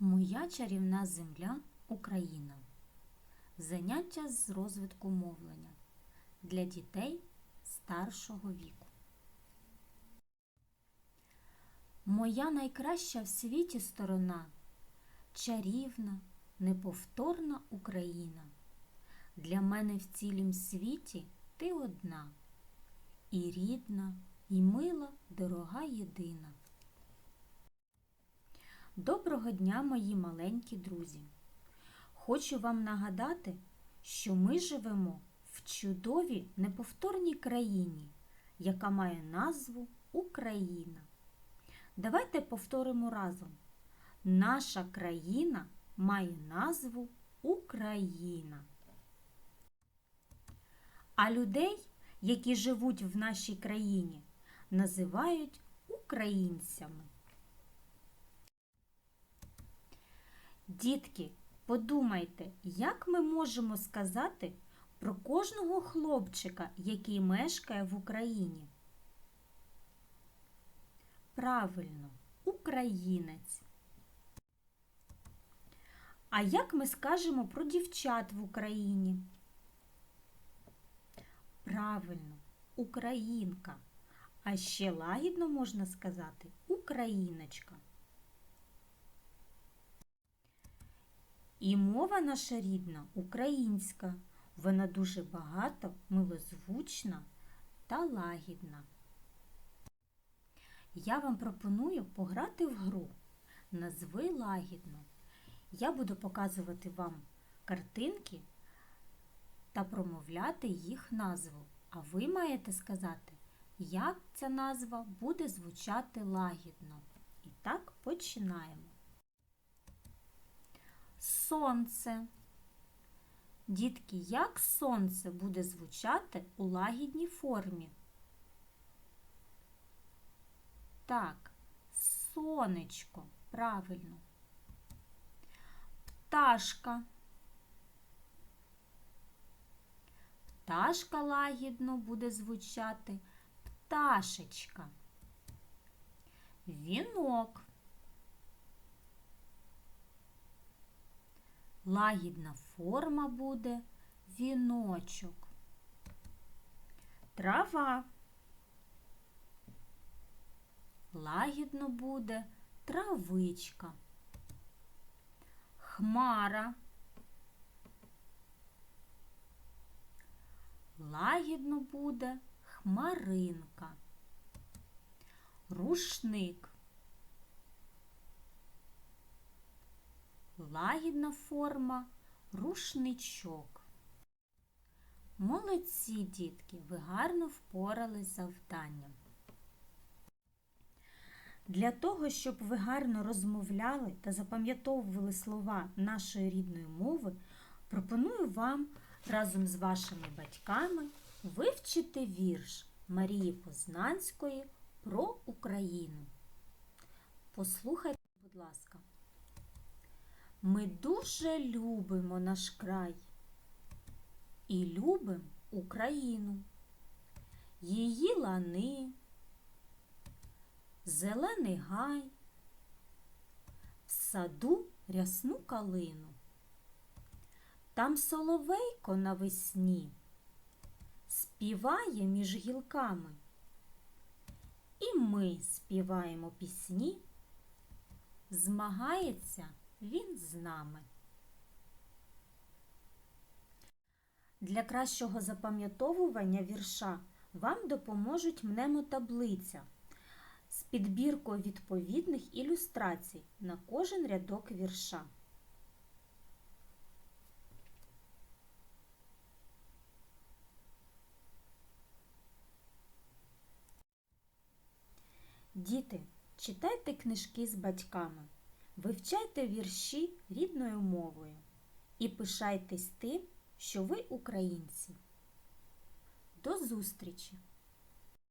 Моя чарівна земля Україна. Заняття з розвитку мовлення для дітей старшого віку. Моя найкраща в світі сторона чарівна, неповторна Україна. Для мене в цілім світі ти одна, і рідна, і мила, дорога єдина. Доброго дня, мої маленькі друзі! Хочу вам нагадати, що ми живемо в чудовій неповторній країні, яка має назву Україна. Давайте повторимо разом. Наша країна має назву Україна. А людей, які живуть в нашій країні, називають українцями. Дітки, подумайте, як ми можемо сказати про кожного хлопчика, який мешкає в Україні? Правильно, українець. А як ми скажемо про дівчат в Україні? Правильно, українка. А ще лагідно можна сказати україночка. І мова наша рідна українська. Вона дуже багато, милозвучна та лагідна. Я вам пропоную пограти в гру. Назви лагідно. Я буду показувати вам картинки та промовляти їх назву. А ви маєте сказати, як ця назва буде звучати лагідно. І так починаємо. Сонце. Дітки, як сонце буде звучати у лагідній формі? Так, сонечко, правильно. Пташка. Пташка лагідно буде звучати пташечка. Вінок. Лагідна форма буде віночок. Трава. Лагідно буде травичка. Хмара. Лагідно буде хмаринка. Рушник. Лагідна форма рушничок. Молодці, дітки, ви гарно впорались з завданням. Для того, щоб ви гарно розмовляли та запам'ятовували слова нашої рідної мови, пропоную вам разом з вашими батьками вивчити вірш Марії Познанської про Україну. Послухайте, будь ласка. Ми дуже любимо наш край і любимо Україну, її лани, зелений гай, в саду рясну калину. Там соловейко навесні співає між гілками. І ми співаємо пісні, змагається він з нами. Для кращого запам'ятовування вірша вам допоможуть мнемотаблиця з підбіркою відповідних ілюстрацій на кожен рядок вірша. Діти, читайте книжки з батьками. Вивчайте вірші рідною мовою і пишайтесь тим, що ви українці. До зустрічі!